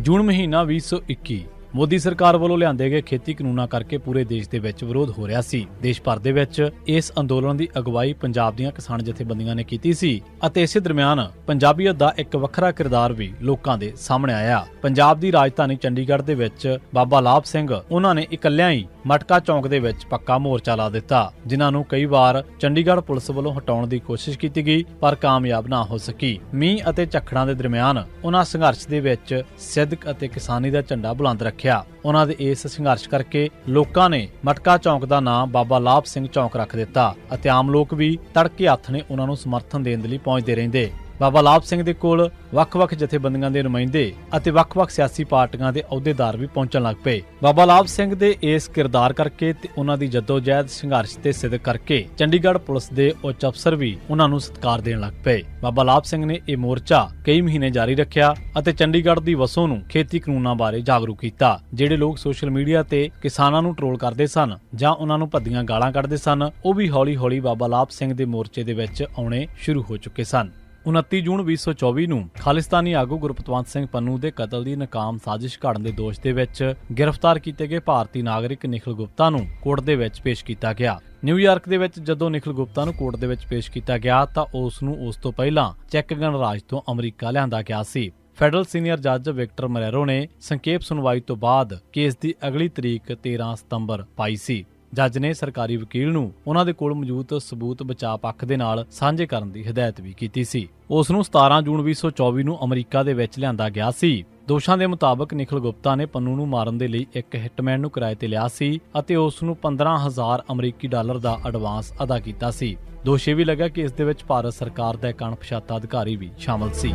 ਜੂਨ ਮਹੀਨਾ 2021 ਮੋਦੀ ਸਰਕਾਰ ਵੱਲੋਂ ਲਿਆਂਦੇ ਗਏ ਖੇਤੀ ਕਾਨੂੰਨਾਂ ਕਰਕੇ ਪੂਰੇ ਦੇਸ਼ ਦੇ ਵਿੱਚ ਵਿਰੋਧ ਹੋ ਰਿਹਾ ਸੀ। ਦੇਸ਼ ਭਰ ਦੇ ਵਿੱਚ ਇਸ ਅੰਦੋਲਨ ਦੀ ਅਗਵਾਈ ਪੰਜਾਬ ਦੀਆਂ ਕਿਸਾਨ ਜਥੇਬੰਦੀਆਂ ਨੇ ਕੀਤੀ ਸੀ ਅਤੇ ਇਸੇ ਦਰਮਿਆਨ ਪੰਜਾਬੀਅਤ ਦਾ ਇੱਕ ਵੱਖਰਾ ਕਿਰਦਾਰ ਵੀ ਲੋਕਾਂ ਦੇ ਸਾਹਮਣੇ ਆਇਆ। ਪੰਜਾਬ ਦੀ ਰਾਜਧਾਨੀ ਚੰਡੀਗੜ੍ਹ ਦੇ ਵਿੱਚ ਬਾਬਾ ਲਾਭ ਸਿੰਘ, ਉਹਨਾਂ ਨੇ ਇਕੱਲਿਆਂ ਹੀ ਮਟਕਾ ਚੌਂਕ ਦੇ ਵਿੱਚ ਪੱਕਾ ਮੋਰਚਾ ਲਾ ਦਿੱਤਾ, ਜਿਨ੍ਹਾਂ ਨੂੰ ਕਈ ਵਾਰ ਚੰਡੀਗੜ੍ਹ ਪੁਲਿਸ ਵੱਲੋਂ ਹਟਾਉਣ ਦੀ ਕੋਸ਼ਿਸ਼ ਕੀਤੀ ਗਈ, ਪਰ ਕਾਮਯਾਬ ਨਾ ਹੋ ਸਕੀ। ਮੀਂਹ ਅਤੇ ਝੱਖੜਾਂ ਦੇ ਦਰਮਿਆਨ ਉਹਨਾਂ ਸੰਘਰਸ਼ ਦੇ ਵਿੱਚ ਸਿੱਧਕ ਅਤੇ ਕਿਸਾਨੀ ਦਾ ਝੰਡਾ ਬੁਲੰਦ ਰੱਖਿਆ। ਉਹਨਾਂ ਦੇ ਇਸ ਸੰਘਰਸ਼ ਕਰਕੇ ਲੋਕਾਂ ਨੇ ਮਟਕਾ ਚੌਂਕ ਦਾ ਨਾਂ ਬਾਬਾ ਲਾਭ ਸਿੰਘ ਚੌਂਕ ਰੱਖ ਦਿੱਤਾ ਅਤੇ ਆਮ ਲੋਕ ਵੀ ਤੜਕੇ ਹੱਥ ਨੇ ਉਹਨਾਂ ਨੂੰ ਸਮਰਥਨ ਦੇਣ ਦੇ ਲਈ ਪਹੁੰਚਦੇ ਰਹਿੰਦੇ। ਬਾਬਾ ਲਾਭ ਸਿੰਘ ਦੇ ਕੋਲ ਵੱਖ-ਵੱਖ ਜਥੇਬੰਦੀਆਂ ਦੇ ਨੁਮਾਇੰਦੇ ਅਤੇ ਵੱਖ-ਵੱਖ ਸਿਆਸੀ ਪਾਰਟੀਆਂ ਦੇ ਅਹੁਦੇਦਾਰ ਵੀ ਪਹੁੰਚਣ ਲੱਗ ਪਏ। ਬਾਬਾ ਲਾਭ ਸਿੰਘ ਦੇ ਇਸ ਕਿਰਦਾਰ ਕਰਕੇ ਤੇ ਉਹਨਾਂ ਦੀ ਜਦੋਜਹਿਦ ਸੰਘਰਸ਼ ਤੇ ਸਿੱਧਕ ਕਰਕੇ ਚੰਡੀਗੜ੍ਹ ਪੁਲਿਸ ਦੇ ਉੱਚ ਅਫਸਰ ਵੀ ਉਹਨਾਂ ਨੂੰ ਸਤਿਕਾਰ ਦੇਣ ਲੱਗ ਪਏ। ਬਾਬਾ ਲਾਭ ਸਿੰਘ ਨੇ ਇਹ ਮੋਰਚਾ ਕਈ ਮਹੀਨੇ ਜਾਰੀ ਰੱਖਿਆ ਅਤੇ ਚੰਡੀਗੜ੍ਹ ਦੀ ਵਸੋਂ ਨੂੰ ਖੇਤੀ ਕਾਨੂੰਨਾਂ ਬਾਰੇ ਜਾਗਰੂਕ ਕੀਤਾ, ਜਿਹੜੇ ਲੋਕ ਸੋਸ਼ਲ ਮੀਡੀਆ ਤੇ ਕਿਸਾਨਾਂ ਨੂੰ ਟਰੋਲ ਕਰਦੇ ਸਨ ਜਾਂ ਉਹਨਾਂ ਨੂੰ ਭੱਦੀਆਂ ਗਾਲਾਂ ਕੱਢਦੇ ਸਨ, ਉਹ ਵੀ ਹੌਲੀ-ਹੌਲੀ ਬਾਬਾ ਲਾਭ ਸਿੰਘ ਦੇ ਮੋਰਚੇ ਦੇ ਵਿੱਚ ਆਉਣੇ ਸ਼ੁਰੂ ਹੋ ਚੁੱਕੇ ਸਨ। 29 ਜੂਨ 2024 ਨੂੰ ਖਾਲਿਸਤਾਨੀ ਆਗੂ ਗੁਰਪਤਵੰਤ ਸਿੰਘ ਪੰਨੂ ਦੇ ਕਤਲ ਦੀ ਨਾਕਾਮ ਸਾਜ਼ਿਸ਼ ਘੜਨ ਦੇ ਦੋਸ਼ ਦੇ ਵਿੱਚ ਗ੍ਰਿਫਤਾਰ ਕੀਤੇ ਗਏ ਭਾਰਤੀ ਨਾਗਰਿਕ ਨਿਖਿਲ ਗੁਪਤਾ ਨੂੰ ਕੋਰਟ ਦੇ ਵਿੱਚ ਪੇਸ਼ ਕੀਤਾ ਗਿਆ। ਨਿਊਯਾਰਕ ਦੇ ਵਿੱਚ ਜਦੋਂ ਨਿਖਿਲ ਗੁਪਤਾ ਨੂੰ ਕੋਰਟ ਦੇ ਵਿੱਚ ਪੇਸ਼ ਕੀਤਾ ਗਿਆ ਤਾਂ ਉਸ ਨੂੰ ਉਸ ਤੋਂ ਪਹਿਲਾਂ ਚੈੱਕ ਗਣਰਾਜ ਤੋਂ ਅਮਰੀਕਾ ਲਿਆਂਦਾ ਗਿਆ ਸੀ। ਫੈਡਰਲ ਸੀਨੀਅਰ ਜੱਜ ਵਿਕਟਰ ਮਰੇਰੋ ਨੇ ਸੰਖੇਪ ਸੁਣਵਾਈ ਤੋਂ ਬਾਅਦ ਕੇਸ ਦੀ ਅਗਲੀ ਤਰੀਕ 13 ਸਤੰਬਰ ਪਾਈ ਸੀ। ਜੱਜ ਨੇ ਸਰਕਾਰੀ ਵਕੀਲ ਨੂੰ ਉਹਨਾਂ ਦੇ ਕੋਲ ਮੌਜੂਦ ਸਬੂਤ ਬਚਾਅ ਪੱਖ ਦੇ ਨਾਲ ਸਾਂਝੇ ਕਰਨ ਦੀ ਹਦਾਇਤ ਵੀ ਕੀਤੀ ਸੀ। ਉਸ ਨੂੰ 17 ਜੂਨ 2024 ਨੂੰ ਅਮਰੀਕਾ ਦੇ ਵਿੱਚ ਲਿਆਂਦਾ ਗਿਆ ਸੀ। ਦੋਸ਼ਾਂ ਦੇ ਮੁਤਾਬਕ ਨਿਖਲ ਗੁਪਤਾ ਨੇ ਪੰਨੂ ਨੂੰ ਮਾਰਨ ਦੇ ਲਈ ਇੱਕ ਹਿੱਟਮੈਨ ਨੂੰ ਕਿਰਾਏ ਤੇ ਲਿਆ ਸੀ ਅਤੇ ਉਸ ਨੂੰ 15000 ਅਮਰੀਕੀ ਡਾਲਰ ਦਾ ਐਡਵਾਂਸ ਅਦਾ ਕੀਤਾ ਸੀ। ਦੋਸ਼ ਇਹ ਵੀ ਲੱਗਾ ਕਿ ਇਸ ਦੇ ਵਿੱਚ ਭਾਰਤ ਸਰਕਾਰ ਦਾ ਇੱਕ ਅਣਪਛਾਤਾ ਅਧਿਕਾਰੀ ਵੀ ਸ਼ਾਮਲ ਸੀ।